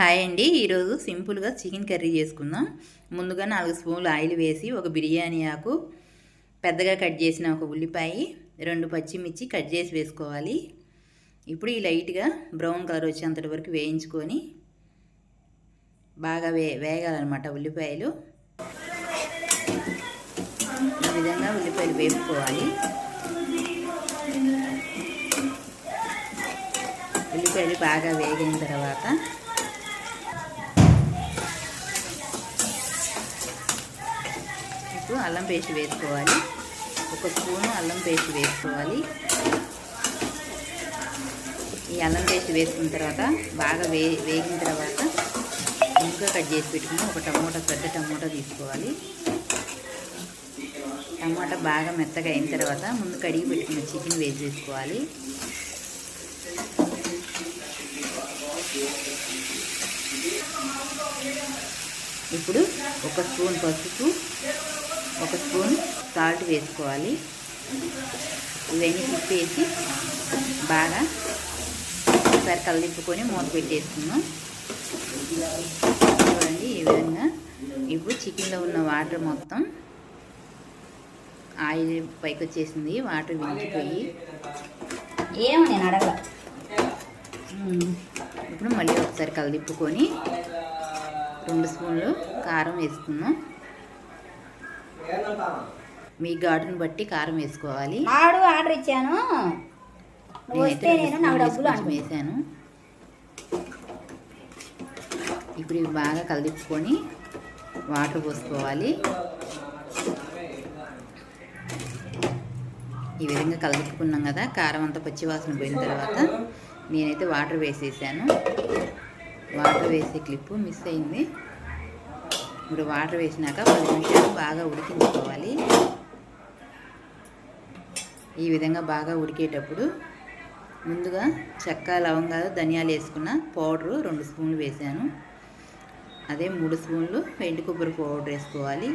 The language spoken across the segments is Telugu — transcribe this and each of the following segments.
హాయ్ అండి. ఈరోజు సింపుల్గా చికెన్ కర్రీ చేసుకుందాం. ముందుగా నాలుగు స్పూన్లు ఆయిల్ వేసి ఒక బిర్యానీ ఆకు పెద్దగా కట్ చేసిన ఒక ఉల్లిపాయ రెండు పచ్చిమిర్చి కట్ చేసి వేసుకోవాలి. ఇప్పుడు ఈ లైట్గా బ్రౌన్ కలర్ వచ్చేంతటి వరకు వేయించుకొని బాగా వే వేగాలన్నమాట ఉల్లిపాయలు. ఈ విధంగా ఉల్లిపాయలు వేపుకోవాలి. ఉల్లిపాయలు బాగా వేగిన తర్వాత ఇప్పుడు అల్లం పేస్ట్ వేసుకోవాలి. ఒక స్పూను అల్లం పేస్ట్ వేసుకోవాలి. ఈ అల్లం పేస్ట్ వేసుకున్న తర్వాత బాగా వే వేగిన తర్వాత ఇంకా కట్ చేసి పెట్టుకుని ఒక టమోటా పెద్ద టమోటా తీసుకోవాలి. టమాటా బాగా మెత్తగా అయిన తర్వాత ముందు కడిగి పెట్టుకున్న చికెన్ వేసి ఇప్పుడు ఒక స్పూన్ పసుపు ఒక స్పూన్ సాల్ట్ వేసుకోవాలి. ఇవన్నీ తిప్పేసి బాగా ఒకసారి కలదిప్పుకొని మూత పెట్టేసుకుందాం. చూడండి ఈ విధంగా. ఇప్పుడు చికెన్లో ఉన్న వాటర్ మొత్తం ఆయిల్ పైకి వచ్చేసింది. వాటర్ వించిపోయి ఏమో నేను అడగల. ఇప్పుడు మళ్ళీ ఒకసారి కలదిప్పుకొని రెండు స్పూన్లు కారం వేసుకుందాం. మీ ఘాటును బట్టి కారం వేసుకోవాలి. నాడు ఆర్డర్ ఇచ్చాను. వస్తే నేను నాకు డబ్బులు వేసాను ఇప్పుడు ఇవి బాగా కలిదిప్పుకొని వాటర్ పోసుకోవాలి. ఈ విధంగా కలిదిప్పుకున్నాం కదా కారం అంతా పచ్చివాసన పోయిన తర్వాత నేనైతే వాటర్ వేసేసాను. వాటర్ వేసే క్లిప్పు మిస్ అయింది. ఇప్పుడు వాటర్ వేసినాక పది నిమిషాలు బాగా ఉడికించుకోవాలి. ఈ విధంగా బాగా ఉడికేటప్పుడు ముందుగా చెక్క లవంగాలు ధనియాలు వేసుకున్న పౌడరు రెండు స్పూన్లు వేసాను. అదే మూడు స్పూన్లు ఎండు కొబ్బరి పౌడర్ వేసుకోవాలి.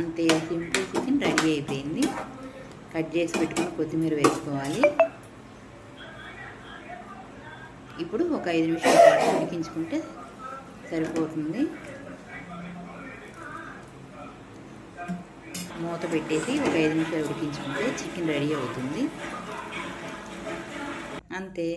అంతే సింపుల్ చికెన్ రెడీ అయిపోయింది. కట్ చేసి పెట్టుకుని కొత్తిమీర వేసుకోవాలి. ఇప్పుడు ఒక ఐదు నిమిషాల పాటు ఉడికించుకుంటే సరిపోతుంది. మూత పెట్టేసి ఒక ఐదు నిమిషాలు ఉడికించుకుంటే చికెన్ రెడీ అవుతుంది. అంతే.